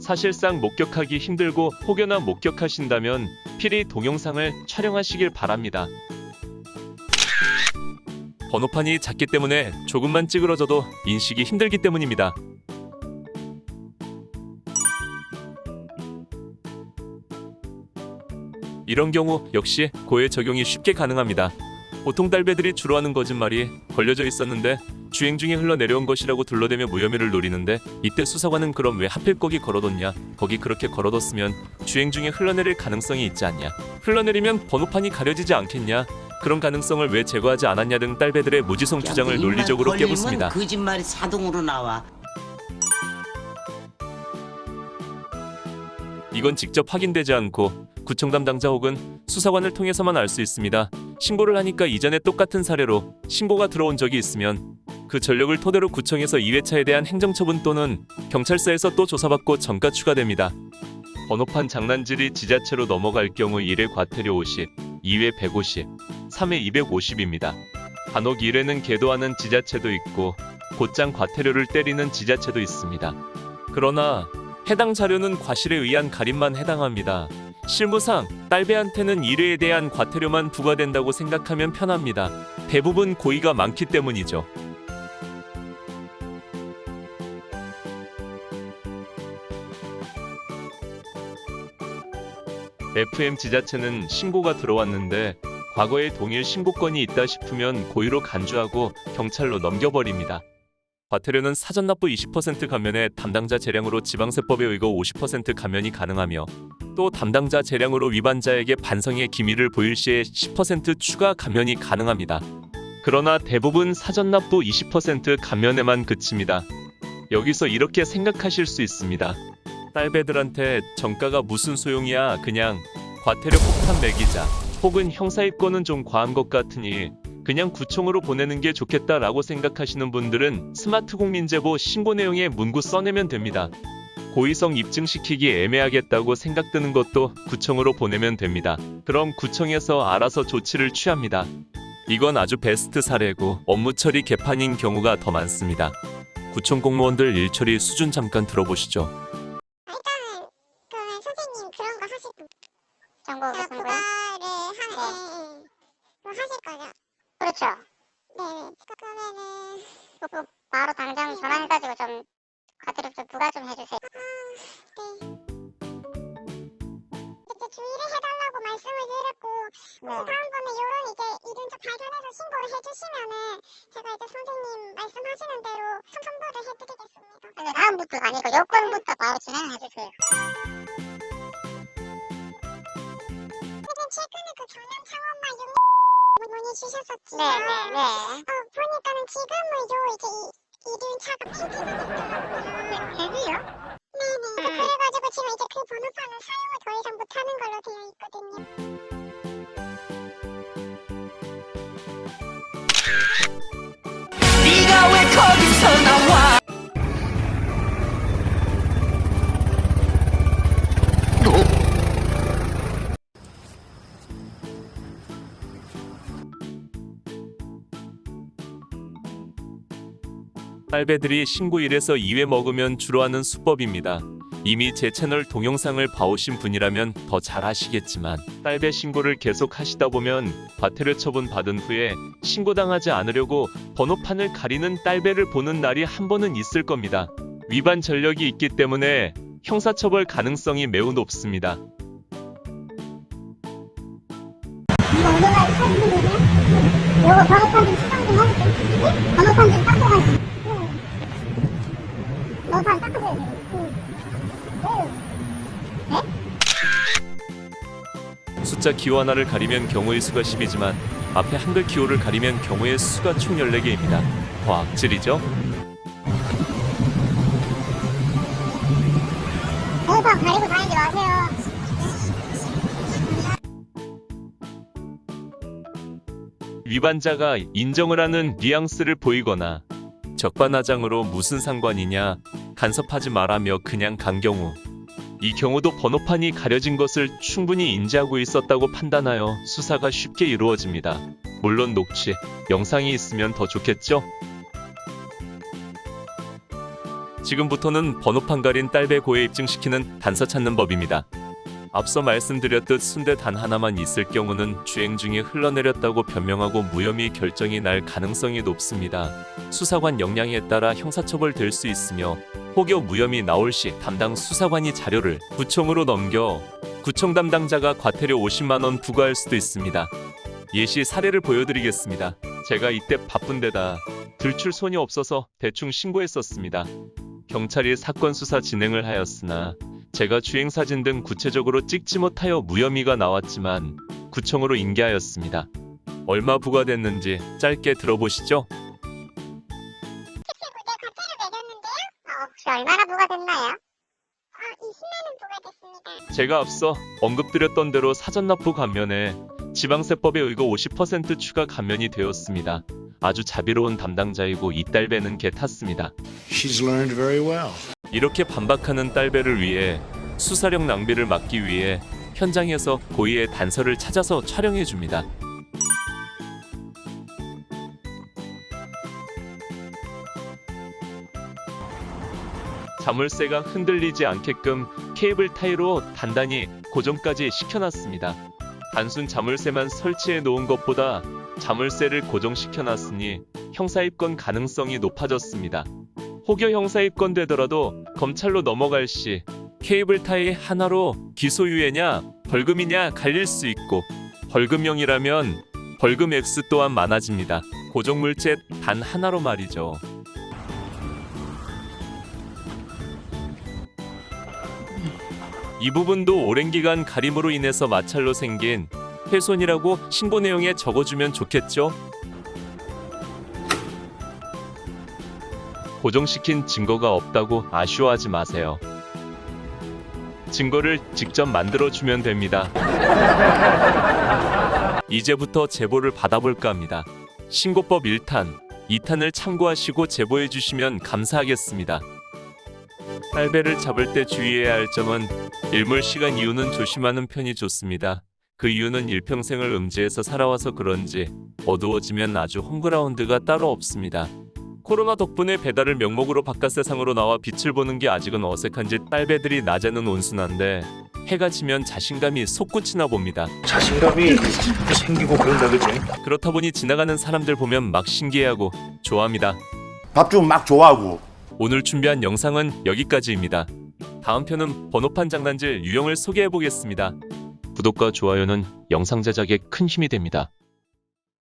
사실상 목격하기 힘들고 혹여나 목격하신다면 필히 동영상을 촬영하시길 바랍니다. 번호판이 작기 때문에 조금만 찌그러져도 인식이 힘들기 때문입니다. 이런 경우 역시 고해 적용이 쉽게 가능합니다. 보통 딸배들이 주로 하는 거짓말이 걸려져 있었는데 주행 중에 흘러내려온 것이라고 둘러대며 무혐의를 노리는데 이때 수사관은 그럼 왜 하필 거기 걸어뒀냐? 거기 그렇게 걸어뒀으면 주행 중에 흘러내릴 가능성이 있지 않냐? 흘러내리면 번호판이 가려지지 않겠냐? 그런 가능성을 왜 제거하지 않았냐 등 딸배들의 무지성 주장을 야, 논리적으로. 벌리면 거짓말이 자동으로 나와. 이건 직접 확인되지 않고 구청 담당자 혹은 수사관을 통해서만 알 수 있습니다. 신고를 하니까 이전에 똑같은 사례로 신고가 들어온 적이 있으면 그 전력을 토대로 구청에서 2회차에 대한 행정처분 또는 경찰서에서 또 조사받고 전가 추가됩니다. 번호판 장난질이 지자체로 넘어갈 경우 1회 과태료 50, 2회 150, 3회 250입니다. 간혹 1회는 계도하는 지자체도 있고 곧장 과태료를 때리는 지자체도 있습니다. 그러나 해당 자료는 과실에 의한 가림만 해당합니다. 실무상 딸배한테는 1회에 대한 과태료만 부과된다고 생각하면 편합니다. 대부분 고의가 많기 때문이죠. FM 지자체는 신고가 들어왔는데 과거에 동일 신고건이 있다 싶으면 고의로 간주하고 경찰로 넘겨버립니다. 과태료는 사전 납부 20% 감면에 담당자 재량으로 지방세법에 의거 50% 감면이 가능하며 또 담당자 재량으로 위반자에게 반성의 기밀을 보일 시에 10% 추가 감면이 가능합니다. 그러나 대부분 사전 납부 20% 감면에만 그칩니다. 여기서 이렇게 생각하실 수 있습니다. 딸배들한테 정가가 무슨 소용이야 그냥 과태료 폭탄 매기자 혹은 형사입건은 좀 과한 것 같으니 그냥 구청으로 보내는 게 좋겠다라고 생각하시는 분들은 스마트 국민제보 신고 내용에 문구 써내면 됩니다. 고의성 입증시키기 애매하겠다고 생각드는 것도 구청으로 보내면 됩니다. 그럼 구청에서 알아서 조치를 취합니다. 이건 아주 베스트 사례고 업무 처리 개판인 경우가 더 많습니다. 구청 공무원들 일 처리 수준 잠깐 들어보시죠. 일단은 그러면 선생님 그런 거 하실 정보 하는 그거 하실 거죠? 그렇죠. 네네 그러면은 그거 바로 당장 전화해가지고 좀 과태료 좀 부과 좀 해주세요. 네 이렇게 주의를 해달라고 말씀을 드렸고 네. 다음번에 이런 이제 일은 좀 발견해서 신고를 해주시면은 제가 이제 선생님 말씀하시는 대로 선보를 해드리겠습니다 근데 다음부터가 아니고 요건부터 바로 진행해주세요. 최근에 그 경남 창원만 용 문의 주셨었지요 네, 네, 네. 어, 보니까는 지금은 요 이제 이, 이륜 차가 폐기가 됐더라고요. 해지요? 네네. 음. 그래가지고 지금 이제 그 번호판은 사용을 더 이상 못하는 걸로 되어 있거든요. 네가 왜 거기서 나 와? 딸배들이 신고 1에서 2회 먹으면 주로 하는 수법입니다. 이미 제 채널 동영상을 봐오신 분이라면 더 잘 아시겠지만 딸배 신고를 계속 하시다 보면 과태료 처분 받은 후에 신고당하지 않으려고 번호판을 가리는 딸배를 보는 날이 한 번은 있을 겁니다. 위반 전력이 있기 때문에 형사처벌 가능성이 매우 높습니다. 번호판 좀 수정 좀 해주세요. 번호판 좀 닦아가지고. 숫자 기호 하나를 가리면 경우의 수가 10이지만 앞에 한글 기호를 가리면 경우의 수가 총 14개입니다. 더 악질이죠? 번호판 가리고 다니지 마세요. 위반자가 인정을 하는 뉘앙스를 보이거나 적반하장으로 무슨 상관이냐 간섭하지 말라며 그냥 간 경우 이 경우도 번호판이 가려진 것을 충분히 인지하고 있었다고 판단하여 수사가 쉽게 이루어집니다. 물론 녹취, 영상이 있으면 더 좋겠죠? 지금부터는 번호판 가린 딸배 고해 입증시키는 단서 찾는 법입니다. 앞서 말씀드렸듯 순대 단 하나만 있을 경우는 주행 중에 흘러내렸다고 변명하고 무혐의 결정이 날 가능성이 높습니다. 수사관 역량에 따라 형사처벌 될 수 있으며 혹여 무혐의 나올 시 담당 수사관이 자료를 구청으로 넘겨 구청 담당자가 과태료 50만 원 부과할 수도 있습니다. 예시 사례를 보여드리겠습니다. 제가 이때 바쁜 데다 들출 손이 없어서 대충 신고했었습니다. 경찰이 사건 수사 진행을 하였으나 제가 주행 사진 등 구체적으로 찍지 못하여 무혐의가 나왔지만 구청으로 인계하였습니다. 얼마 부과됐는지 짧게 들어보시죠. 제가 앞서 언급드렸던 대로 사전 납부 감면에 지방세법에 의거 50% 추가 감면이 되었습니다. 아주 자비로운 담당자이고 이 딸배는 개 탔습니다. She's learned very well. 이렇게 반박하는 딸배를 위해 수사력 낭비를 막기 위해 현장에서 고의의 단서를 찾아서 촬영해 줍니다. 자물쇠가 흔들리지 않게끔 케이블 타이로 단단히 고정까지 시켜놨습니다. 단순 자물쇠만 설치해 놓은 것보다 자물쇠를 고정시켜 놨으니 형사 입건 가능성이 높아졌습니다. 혹여 형사 입건 되더라도 검찰로 넘어갈 시 케이블 타이 하나로 기소유예냐 벌금이냐 갈릴 수 있고 벌금형이라면 벌금 액수 또한 많아집니다. 고정물체 단 하나로 말이죠. 이 부분도 오랜 기간 가림으로 인해서 마찰로 생긴 훼손이라고 신고 내용에 적어주면 좋겠죠? 고정시킨 증거가 없다고 아쉬워하지 마세요. 증거를 직접 만들어주면 됩니다. 이제부터 제보를 받아볼까 합니다. 신고법 1탄, 2탄을 참고하시고 제보해주시면 감사하겠습니다. 딸배를 잡을 때 주의해야 할 점은 일몰 시간 이후는 조심하는 편이 좋습니다. 그 이유는 일평생을 음지에서 살아와서 그런지 어두워지면 아주 홈그라운드가 따로 없습니다. 코로나 덕분에 배달을 명목으로 바깥 세상으로 나와 빛을 보는 게 아직은 어색한지 딸배들이 낮에는 온순한데 해가 지면 자신감이 솟구치나 봅니다. 자신감이 생기고 그런다 그지? 그렇다 보니 지나가는 사람들 보면 막 신기해하고 좋아합니다. 밥 좀 막 좋아하고 오늘 준비한 영상은 여기까지입니다. 다음 편은 번호판 장난질 유형을 소개해 보겠습니다. 구독과 좋아요는 영상 제작에 큰 힘이 됩니다.